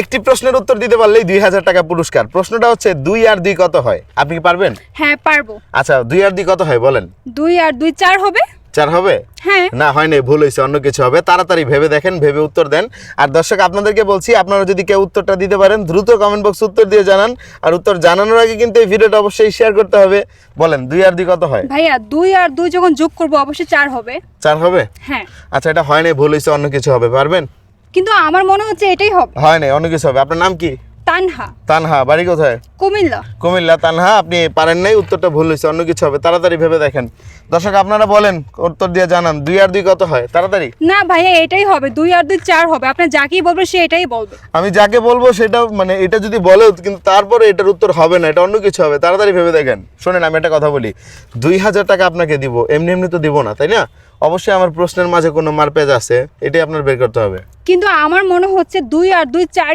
একটি প্রশ্নের উত্তর দিতে পারলেই দুই হাজার টাকা পুরস্কার। প্রশ্নটা হচ্ছে দুই আর দুই কত হয়? আপনি কি পারবেন? হ্যাঁ পারব। আচ্ছা দুই আর দুই কত হয় বলেন। দুই আর দুই চার হবে? চার হবে? হ্যাঁ। না হয় নাই ভুল হয়েছে অন্য কিছু হবে। তাড়াতাড়ি ভেবে দেখেন ভেবে উত্তর দেন। আর দর্শক আপনাদেরকে বলছি আপনারা যদি কেউ উত্তরটা দিতে পারেন দ্রুত কমেন্ট বক্স উত্তর দিয়ে জানান। আর উত্তর জানানোর আগে কিন্তু এই ভিডিওটা অবশ্যই শেয়ার করতে হবে। বলেন দুই আর দুই কত হয়? ভাইয়া দুই আর দুই যখন যোগ করব অবশ্যই চার হবে। চার হবে? হ্যাঁ। আচ্ছা এটা হয় নাই ভুল হয়েছে অন্য কিছু হবে পারবেন? কিন্তু আমার মনে হচ্ছে এটাই হবে। হয় না অন্য কিছু হবে। আপনার নাম কি? তানহা। তানহা বাড়ি কোথায়? কুমিল্লা। কুমিল্লা তানহা আপনি পারেন নাই উত্তরটা ভুল হয়েছে অন্য কিছু হবে তাড়াতাড়ি ভেবে দেখেন। দর্শক আপনারা বলেন উত্তর দিয়ে জানান দুই আর দুই কত হয়? তাড়াতাড়ি। না ভাইয়া এটাই হবে দুই আর দুই চার হবে আপনার যাকেই বলবে সে এটাই বলবে। আমি যাকে বলব সেটা মানে এটা যদি বলেও কিন্তু তারপরে এটার উত্তর হবে না এটা অন্য কিছু হবে তাড়াতাড়ি ভেবে দেখেন। শোনেন আমি একটা কথা বলি দুই হাজার টাকা আপনাকে দিব এমনি এমনি তো দিব না তাই না? অবশ্যই আমার প্রশ্নের মাঝে কোনো মারপেজ আছে এটাই আপনার বের করতে হবে। কিন্তু আমার মনে হচ্ছে দুই আর দুই চার